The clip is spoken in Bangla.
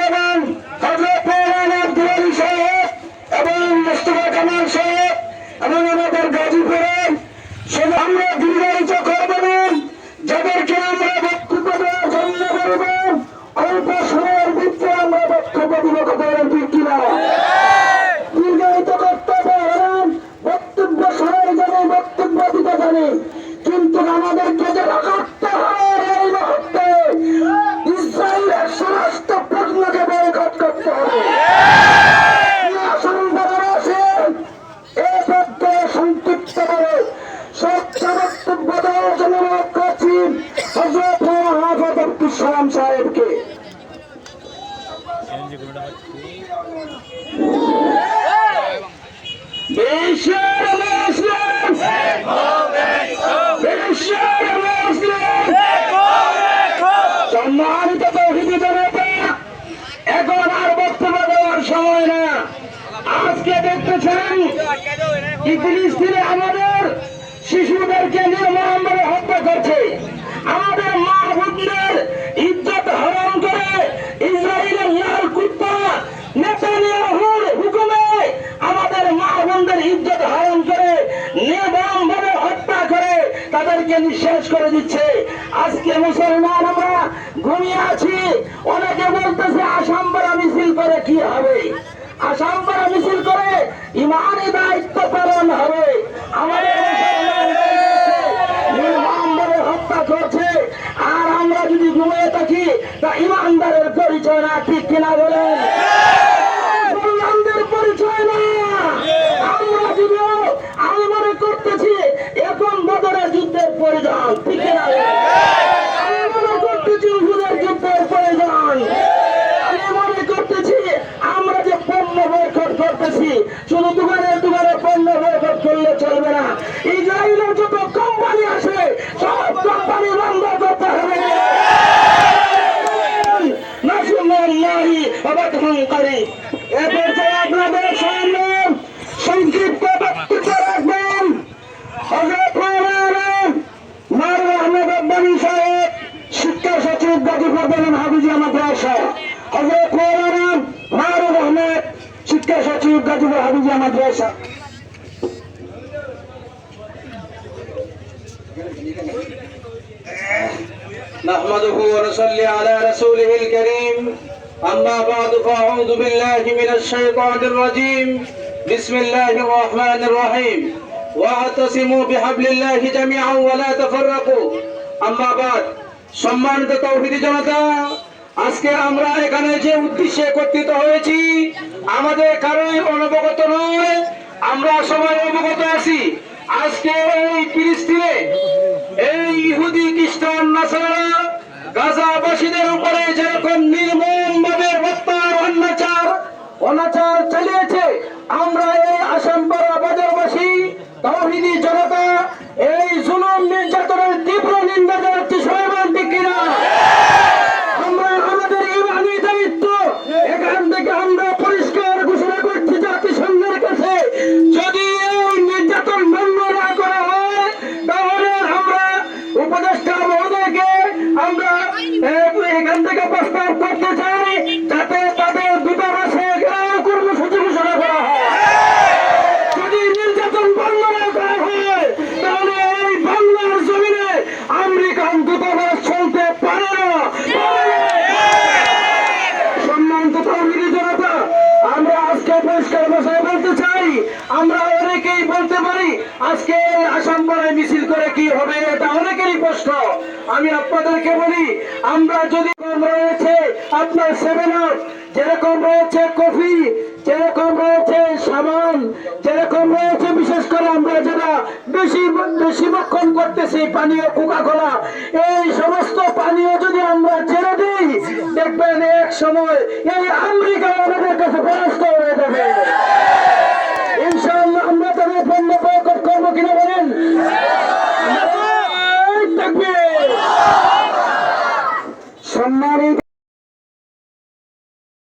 এবং হজরত মোহাম্মদ আব্দুল সাহেব এবং মুস্তফা কামাল সাহেব এবং আমাদের গাজীপুরের আমরা দীর্ঘায়িত করবেন যাদেরকে সালাম সাহেবকে। সম্মানিত এখন আর বক্তব্য দেওয়ার সময় না। আজকে দেখতেছেন ফিলিস্তিনে আমাদের শিশুদেরকে হত্যা করছে। আমাদের মা বোনদের তাদেরকে নিঃশেষ করে দিচ্ছে। আজকে মুসলমান আমরা ঘুমিয়ে আছি। অনেকে বলতেছে, আসাম পাড়া মিছিল করে কি হবে? আসাম পাড়া মিছিল করে ইমানি দায়িত্ব পালন হবে। আমাদের হত্যা করছে। আর আমরা যদি ঘুমিয়ে থাকি, তা ইমানদারের পরিচয় না, ঠিক কিনা বলেন মুসলমানদের পরিচয় না আমরা যদিও আমি মনে করতেছি এখন বদরের যুদ্ধের প্রয়োজন ঠিক কিনা বলেন? আমি মনে করতেছি উহুদের যুদ্ধের প্রয়োজন আমি মনে করতেছি আমরা যে পণ্য বয়কট করতেছি শুধু দোকানে দোকানে পণ্য বয়কট করলে চলবে না ইসরায়েলের যত কোম্পানি আছে, সব কোম্পানি বন্ধ করতে হবে। আপনাদের সামনে সংক্ষিপ্ত বক্তব্য রাখবেন হজরত মাওলানা আহমেদ আব্বানি সাহেব, শিক্ষা সচিব সচিব গাজীপুর হাফিজিয়া মাদ্রাসা। نحمده ونصلي على رسوله الكريم أما بعد فأعوذ بالله من الشيطان الرجيم بسم الله الرحمن الرحيم واعتصموا بحبل الله جميعا ولا تفرقوا أما بعد সম্মানিত তৌহিদি জনতা আজকে আমরা এখানে যে উদ্দেশ্যে একত্রিত হয়েছি আমাদের কারোই অনবগত নয় আমরা সবাই অবগত আছি আজকে এই ফিলিস্তিনে গাজাবাসীদের উপরে যেরকম নির্মম ভাবে হত্যার অন্যাচার অনাচার চালিয়েছে, আমরা এই আসাম বাজারবাসী, তৌহিদি জনতা এই জুলুম নির্যাতনের তীব্র নিন্দা জানাচ্ছি সবাই ঠিক কিনা আমরা আমাদের ইমানি দায়িত্ব এখান থেকে আমরা পরিষ্কার ঘোষণা করছি জাতিসংঘের কাছে যদি এই নির্যাতন বন্ধ না করা হয় তাহলে আমরা উপদেষ্টা মহোদয়কে আমরা এ, এখান থেকে প্রস্তাব করতে চাই যাতে তাদের দূতাবাসে ঘেরাও কর্মসূচি ঘোষণা করা হয় যদি নির্যাতন বন্ধ না করা হয় তাহলে এই বাংলার জমিনে আমেরিকান দূতাবাস চলতে পারে না সম্মানিত তৌহিদি জনতা আমরা আজকে পরিষ্কার ভাষায় বলতে চাই আমরা অনেকেই বলতে পারি আজকে আসাম পাড়ায় মিছিল করে কি হবে এটা অনেকেরই প্রশ্ন আমি আপনাদেরকে বলি, আমরা যদি রয়েছে আপনার সেভেন আপ যেরকম রয়েছে কফি, যেরকম রয়েছে সাবান, যেরকম রয়েছে বিশেষ করে আমরা যারা বেশি বেশি বক্ষণ করতেছি পানীয় কোকা কোলা এই সমস্ত পানীয় যদি আমরা ছেড়ে দিই, দেখবেন এক সময় এই আমেরিকা আমাদের কাছে পরাস্ত হয়ে যাবে।